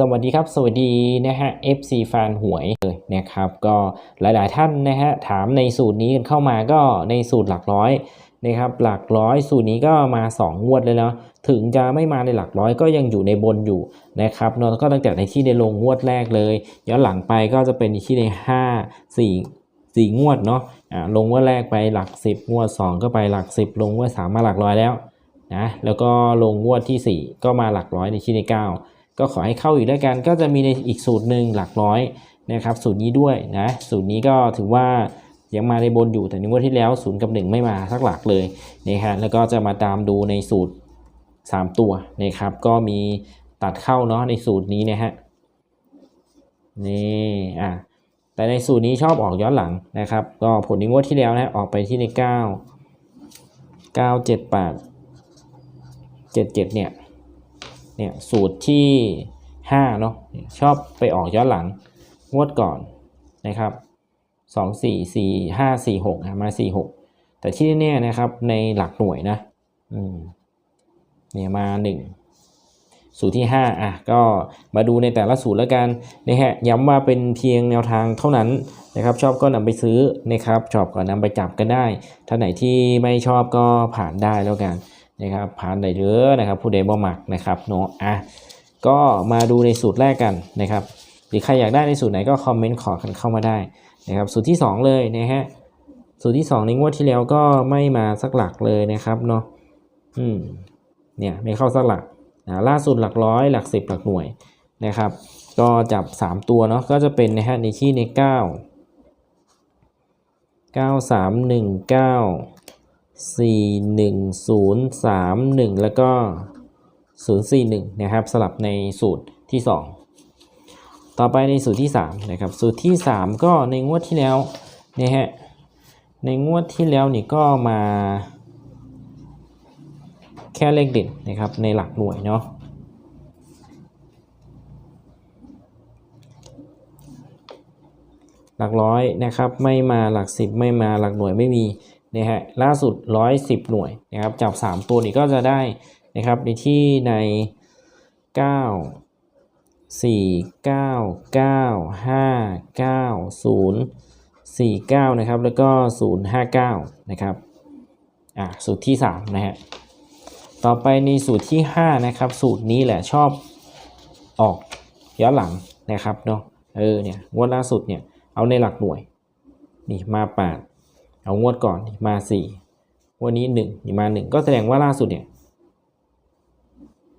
สวัสดีครับ สวัสดีนะฮะ FC แฟนหวยเลยนะครับก็หลายๆท่านนะฮะถามในสูตรนี้กันเข้ามาก็ในสูตรหลักร้อยนะครับหลักร้อยสูตรนี้ก็มา 2 งวดเลยเนาะถึงจะไม่มาในหลักร้อยก็ยังอยู่ในบนอยู่นะครับเนาะก็ตั้งแต่ในที่ในลงงวดแรกเลยย้อนหลังไปก็จะเป็นที่ใน 5 4 4 งวดเนาะอ่าลงงวดแรกไปหลัก 10 งวด 2 ก็ไปหลัก 10 ลงงวด 3 มาหลักร้อยแล้วนะแล้วก็ลงงวดที่ 4 ก็มาหลักร้อยในที่ใน 9 ก็ขอให้เข้าอีกด้วยกัน ก็จะมีในอีกสูตรหนึ่งหลักร้อยนะครับสูตรนี้ด้วยนะสูตรนี้ก็ถือว่ายังมาในบนอยู่แต่ในงวดที่แล้วศูนย์กับ 1 ไม่มาสักหลักเลยนะฮะแล้วก็จะมาตามดูในสูตร 3 ตัวนะครับ ก็มีตัดเข้าเนาะในสูตรนี้นะฮะนี่อะแต่ในสูตรนี้ชอบออกย้อนหลังนะครับ ก็ผลในงวดที่แล้วนะออกไปที่ใน 9 9 7 8 7 7เนี่ย เนี่ยสูตรที่5เนาะชอบไปออกย้อนหลังงวดก่อนนะครับ 2 4 4 5 4 6มา4 6 แต่ที่เนี่ยนะครับในหลักหน่วยนะอืมเนี่ยมา 1 สูตรที่ 5 อะ ก็มาดูในแต่ละสูตรแล้วกันนะฮะย้ำว่าเป็นเพียงแนวทางเท่านั้นนะครับ ชอบก็นำไปซื้อนะครับชอบก็นำไปจับกันได้ท่านไหนที่ไม่ชอบก็ผ่านได้แล้วกัน นะครับผ่านได้เยอะนะครับผู้ใดบ่มักนะครับเนาะอะก็มาดูในสูตรแรกกันนะครับหรือใครอยากได้ในสูตรไหนก็คอมเมนต์ขอกันเข้ามาได้นะครับสูตรที่ 2 เลยนะฮะสูตรที่ 2 ในงวดที่แล้วก็ไม่มาสักหลักเลยนะครับเนาะอืมเนี่ยไม่เข้าสักหลักนะล่าสุดหลักร้อยหลักสิบหลักหน่วยนะครับ ก็จับ 3 ตัวเนาะก็จะเป็นนะฮะในที่ใน 9 9 3 1 9 สี่หนึ่งศูนย์สามหนึ่งแล้วก็ศูนย์สี่หนึ่งนะครับ สลับในสูตรที่สองต่อไปในสูตรที่สามนะครับ สูตรที่สามก็ในงวดที่แล้วนะฮะในงวดที่แล้วนี่ก็มาแค่เลขเด่นนะครับในหลักหน่วยเนาะหลักร้อยนะครับไม่มาหลักสิบไม่มาหลักหน่วยไม่มี นะฮะล่าสุด 110 หน่วยนะครับจับ 3 ตัวนี้ก็จะได้นะครับในที่ใน 9 4 9 9 5 9 0 4 9 นะครับ แล้วก็ 059 นะครับ อะ สูตรที่ 3 นะฮะ ต่อไปในสูตรที่ 5 นะครับ สูตรนี้แหละชอบออกย้อนหลังนะครับเนาะ เออ เนี่ย งวดล่าสุดเนี่ย เอาในหลักหน่วย นี่ มา8 เอางวดก่อนมาสี่วันนี้หนึ่งมาหนึ่งก็แสดงว่าล่าสุดเนี่ย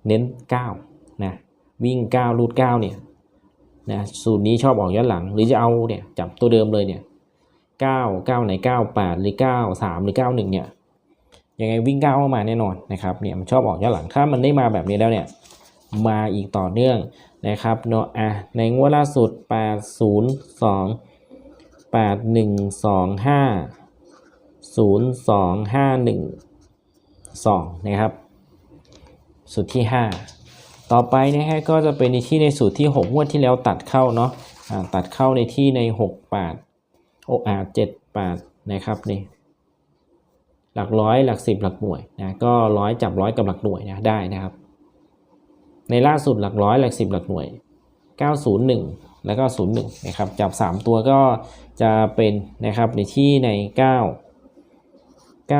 เน้นเก้านะวิ่งเก้ารูดเก้าเนี่ยนะสูตรนี้ชอบออกย้อนหลัง หรือจะเอาเนี่ยจับตัวเดิมเลยเนี่ยเก้าเก้าไหนเก้าแปดหรือเก้าสามหรือเก้าหนึ่งเนี่ยยังไงวิ่งเก้าเข้ามาแน่นอนนะครับเนี่ยมันชอบออกย้อนหลังถ้ามันได้มาแบบนี้แล้วเนี่ยมาอีกต่อเนื่องนะครับเนาะอะในงวดล่าสุดแป ดศูนย์สองห้าหนึ่งสองนะครับ สูตรที่ห้าต่อไปนะฮะก็จะเป็นในที่ในสูตรที่หกงวดที่แล้วตัดเข้าเนาะตัดเข้าในที่ในหกแปดโออาเจ็ดแปดนะครับนี่หลักร้อยหลักสิบหลักหน่วยนะก็ร้อยจับร้อยกับหลักหน่วยนะได้นะครับ ในล่าสุดหลักร้อยหลักสิบหลักหน่วย 901 แล้วก็01นะครับจับ 3 ตัวก็จะเป็นนะครับในที่ใน 9 910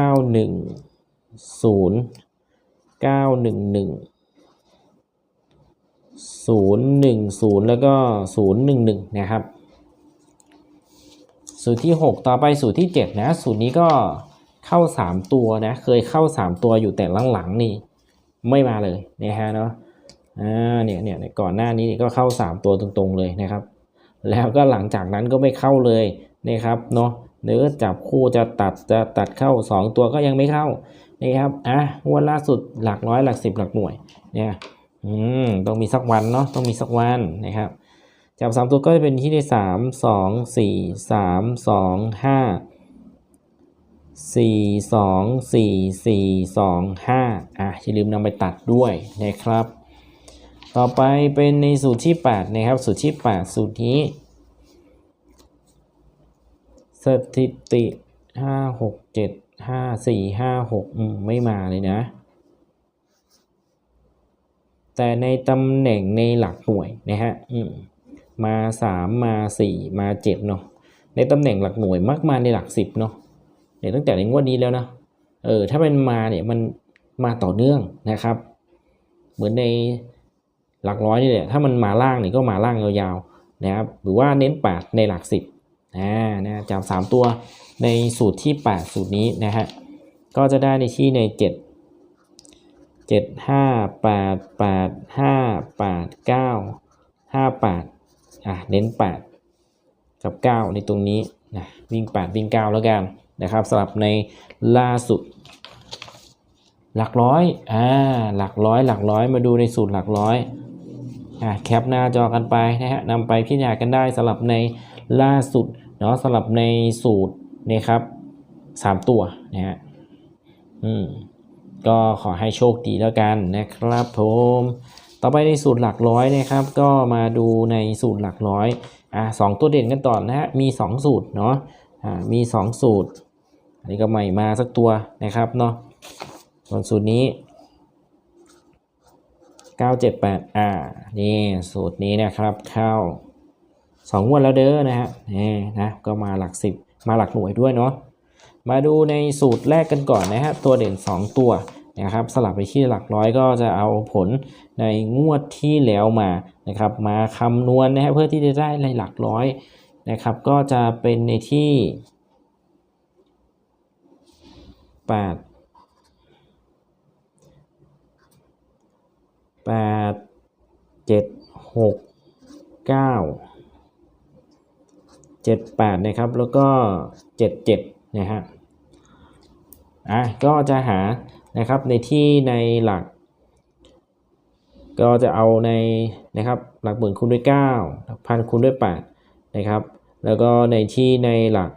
911 010แล้วก็011นะครับ สูตรที่6ต่อไปสูตรที่7นะ สูตรนี้ก็เข้า3ตัวนะ เคยเข้า3ตัวอยู่แต่หลังๆนี่ไม่มาเลยนะฮะเนาะอ่าเนี่ยเนี่ยก่อนหน้านี้ก็เข้า3ตัวตรงๆเลยนะครับ แล้วก็หลังจากนั้นก็ไม่เข้าเลยนะครับเนาะ เนื้อจับคู่จะตัดจะตัดเข้า 2 ตัวก็ยังไม่เข้านะครับอะวันล่าสุดหลักร้อยหลักสิบหลักหน่วยเนี่ยอืมต้องมีสักวันเนาะต้องมีสักวันนะครับจับ3ตัวก็จะเป็นที่ได้สามสองสี่สามสองห้าสี่สองสี่สี่สองห้าอะอย่าลืมนำไปตัดด้วยนะครับ ต่อไปเป็นในสูตรที่ 8 นะครับ สูตรที่ 8 สูตรนี้ สถิติ5 6 7 5 4 5 6อืมไม่มาเลยนะ แต่ในตำแหน่งในหลักหน่วยนะฮะอืมมาสามมาสี่มาเจ็ดเนาะในตำแหน่งหลักหน่วยมักมาในหลักสิบเนาะเนี่ยตั้งแต่ในงวดนี้แล้วนะเออถ้ามันมาเนี่ยมันมาต่อเนื่องนะครับ เหมือนในหลักร้อยนี่แหละถ้ามันมาล่างนี่ก็มาล่างยาวๆนะครับหรือว่าเน้นแปดในหลักสิบ อ่านะจับสามตัวในสูตรที่แปดสูตรนี้นะฮะก็จะได้ในที่ในเจ็ดเจ็ดห้าแปดแปดห้าแปดเก้าห้าแปดอะเน้นแปดกับเก้าในตรงนี้นะวิ่งแปดวิ่งเก้าแล้วกันนะครับสำหรับในล่าสุด หลักร้อยอ่าหลักร้อยหลักร้อยมาดูในสูตรหลักร้อยอะแคปหน้าจอกันไปนะฮะนำไปพิจารณากันได้สำหรับใน ล่าสุดเนาะสำหรับในสูตรนะครับสามตัวนะฮะอืมก็ขอให้โชคดีแล้วกันนะครับผมต่อไปในสูตรหลักร้อยนะครับ ก็มาดูในสูตรหลักร้อยอะสองตัวเด่นกันต่อนะฮะมี 2 สูตรเนาะอ่ามี 2 สูตร อันนี้ก็ใหม่มาสักตัวนะครับเนาะส่วนสูตรนี้ 978อ่านี่สูตรนี้นะครับเข้า สองงวดแล้วเด้อนะฮะนี่นะก็มาหลักสิบมาหลักหน่วยด้วยเนาะมาดูในสูตรแรกกันก่อนนะฮะตัวเด่น 2 ตัวนะครับสลับไปที่หลักร้อยก็จะเอาผลในงวดที่แล้วมานะครับมาคำนวณนะฮะเพื่อที่จะได้ในหลักร้อยนะครับก็จะเป็นในที่ 8 8 7 6 9 78 นะครับ แล้วก็ 77 นะฮะอะก็จะหานะครับในที่ในหลัก ก็จะเอาในนะครับหลักหมื่นคูณด้วย9หลักพันคูณด้วย8นะครับ แล้วก็ในที่ในหลัก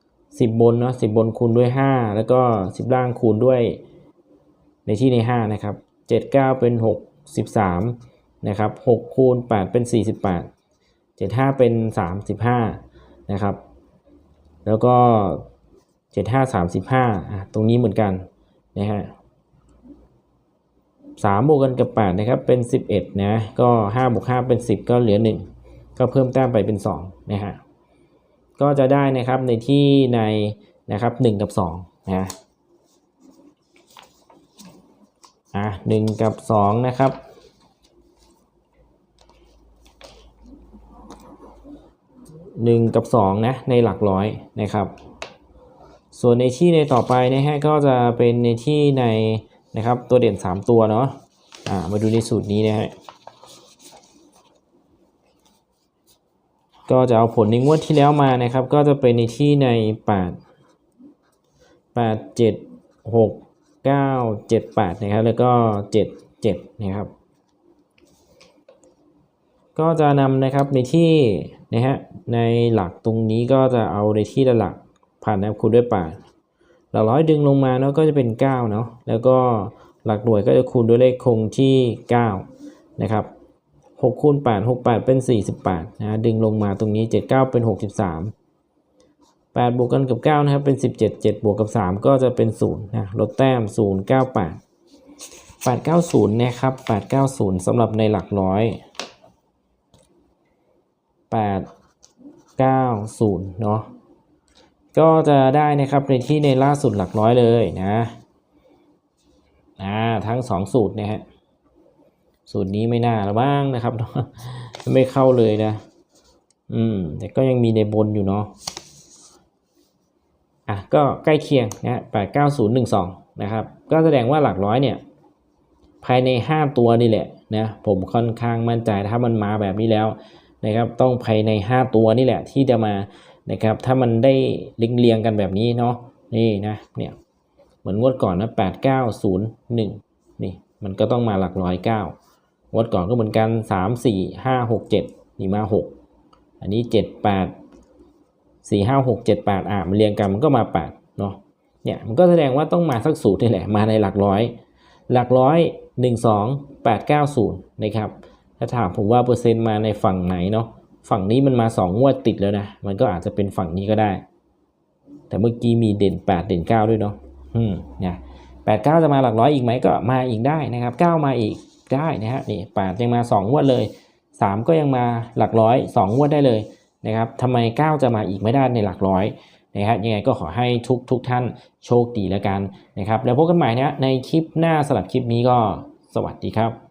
10 บนเนาะ10 บนคูณด้วย 5 แล้วก็ 10 ล่างคูณด้วยในที่ใน 5 นะครับ 7 9 เป็น 6 13 นะครับ 6 คูณ 8 เป็น 48 75เป็น35นะครับ แล้วก็เจ็ดห้าสามสิบห้าอะตรงนี้เหมือนกันนะฮะสามบวกกันกับแปดนะครับเป็นสิบเอ็ดนะก็ห้าบวกห้าเป็นสิบก็เหลือหนึ่งก็เพิ่มแต้มไปเป็นสองนะฮะก็จะได้นะครับในที่ในนะครับหนึ่งกับสองนะอะหนึ่งกับสองนะครับ หนึ่งกับสองนะในหลักร้อยนะครับ ส่วนในที่ในต่อไปนะฮะก็จะเป็นในที่ในนะครับตัวเด่น 3 ตัวเนาะอ่ามาดูในสูตรนี้นะฮะก็จะเอาผลในงวดที่แล้วมานะครับ ก็จะเป็นในที่ใน 8 8 7 6 9 7 8นะครับแล้วก็ 7 7นะครับก็จะนำนะครับในที่ นะฮะในหลักตรงนี้ก็จะเอาในที่ละหลักผ่านแอปคูณด้วย8หลักร้อยดึงลงมาเนาะก็จะเป็น9เนาะแล้วก็หลักหน่วยก็จะคูณด้วยเลขคงที่9นะครับ6คูณ8 6 8 เป็น 48นะดึงลงมาตรงนี้ 79 เป็น 63 8 บวกกันกับ 9 นะครับ เป็น 17 7 บวกกับ 3 ก็จะเป็น0นะลดแต้ม 098 890 นะครับ 890สำหรับในหลักร้อย 890เนาะก็จะได้นะครับในที่ในล่าสุดหลักร้อยเลยนะอ่าทั้งสองสูตรนะฮะสูตรนี้ไม่น่าละบ้างนะครับ ไม่เข้าเลยนะ อืม แต่ก็ยังมีในบนอยู่เนาะอะก็ใกล้เคียงนะแปดเก้าศูนย์หนึ่งสองนะครับ ก็แสดงว่าหลักร้อยเนี่ย ภายในห้าตัวนี่แหละนะ ผมค่อนข้างมั่นใจถ้ามันมาแบบนี้แล้ว นะครับต้องภายในห้าตัวนี่แหละที่จะมานะครับถ้ามันได้ลิงเรียงกันแบบนี้เนาะนี่นะเนี่ยเหมือนงวดก่อนนะแปดเก้าศูนย์หนึ่งนี่มันก็ต้องมาหลักร้อยเก้างวดก่อนก็เหมือนกันสามสี่ห้าหกเจ็ดนี่มาหกอันนี้เจ็ดแปดสี่ห้าหกเจ็ดแปดอะมันเรียงกันมันก็มาแปดเนาะเนี่ยมันก็แสดงว่าต้องมาสักสูตรนี่แหละมาในหลักร้อย หลักร้อยหนึ่งสองแปดเก้าศูนย์นะครับ ถ้าถามผมว่าเปอร์เซ็นต์มาในฝั่งไหนเนาะฝั่งนี้มันมาสองงวดติดแล้วนะ มันก็อาจจะเป็นฝั่งนี้ก็ได้ แต่เมื่อกี้มีเด่น 8 เด่น 9 ด้วยเนาะอืมเนี่ยแปดเก้าจะมาหลักร้อยอีกไหมก็มาอีกได้นะครับ 9 มาอีกได้นะฮะนี่แปดยังมาสองงวดเลยสามก็ยังมาหลักร้อยสองงวดได้เลยนะครับทำไมเก้าจะมาอีกไม่ได้ในหลักร้อยนะครับยังไงก็ขอให้ทุกทุกท่านโชคดีแล้วกันนะครับ แล้วพบกันใหม่นะในคลิปหน้าสำหรับคลิปนี้ก็สวัสดีครับ